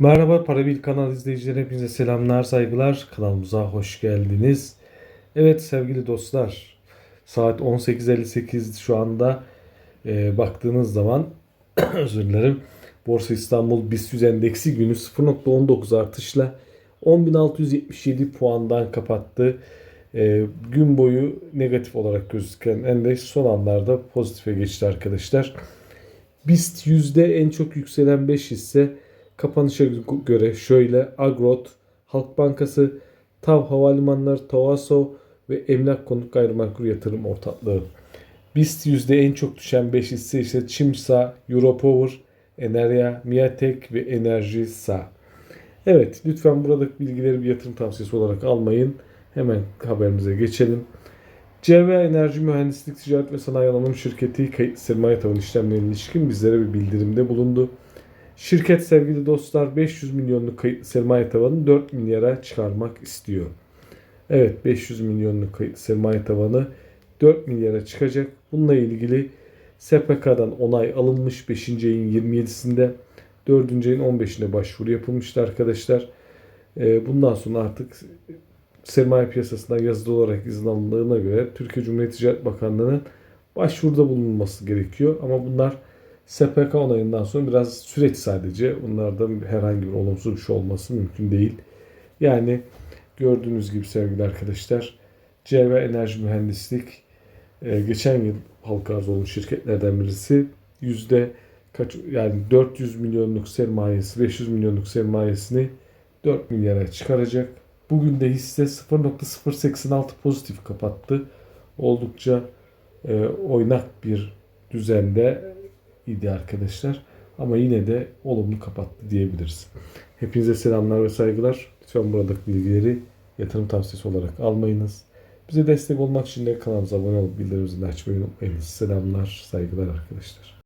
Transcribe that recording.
Merhaba Parabil kanal izleyicileri hepinize selamlar saygılar kanalımıza hoş geldiniz. Evet sevgili dostlar saat 18.58 şu anda Ee, baktığınız zaman özür dilerim Borsa İstanbul BIST 100 endeksi günü 0.19 artışla 10.677 puandan kapattı. Ee, gün boyu negatif olarak gözüken endeks son anlarda pozitife geçti arkadaşlar. BIST yüzde en çok yükselen 5 hisse kapanışa göre şöyle Agrot, Halk Bankası, TAV Havalimanları, Tovaso ve Emlak Konut Gayrimenkul Yatırım Ortaklığı. BIST yüzde en çok düşen 5 hisse ise Çimsa, Europower, Enerya, Miatek ve Enerjisa. Evet lütfen buradaki bilgileri bir yatırım tavsiyesi olarak almayın. Hemen haberimize geçelim. CEV Enerji Mühendislik Ticaret ve Sanayi Anonim Şirketi kayıt sermaye tavan işlemlerine ilişkin bizlere bir bildirimde bulundu. Şirket sevgili dostlar 500 milyonluk kayıt sermaye tavanı 4 milyara çıkarmak istiyor. Evet 500 milyonluk kayıt sermaye tavanı 4 milyara çıkacak. Bununla ilgili SPK'dan onay alınmış 5. ayın 27'sinde 4. ayın 15'ine başvuru yapılmıştı arkadaşlar. Ee, Bundan sonra artık sermaye piyasasından yazılı olarak izin alındığına göre Türkiye Cumhuriyet Ticaret Bakanlığı'nın başvuruda bulunması gerekiyor. Ama bunlar SPK onayından sonra biraz süreç sadece. Bunlarda herhangi bir olumsuz bir şey olması mümkün değil. Yani gördüğünüz gibi sevgili arkadaşlar CV Enerji Mühendislik e, geçen yıl halka arz olmuş şirketlerden birisi yüzde kaç yani 400 milyonluk sermayesi 500 milyonluk sermayesini 4 milyara çıkaracak. Bugün de hisse 0.086 pozitif kapattı. Oldukça e, oynak bir düzende idi arkadaşlar. Ama yine de olumlu kapattı diyebiliriz. Hepinize selamlar ve saygılar. Lütfen buradaki bilgileri yatırım tavsiyesi olarak almayınız. Bize destek olmak için de kanalımıza abone olup bildirim zilini açmayı unutmayınız. Selamlar, saygılar arkadaşlar.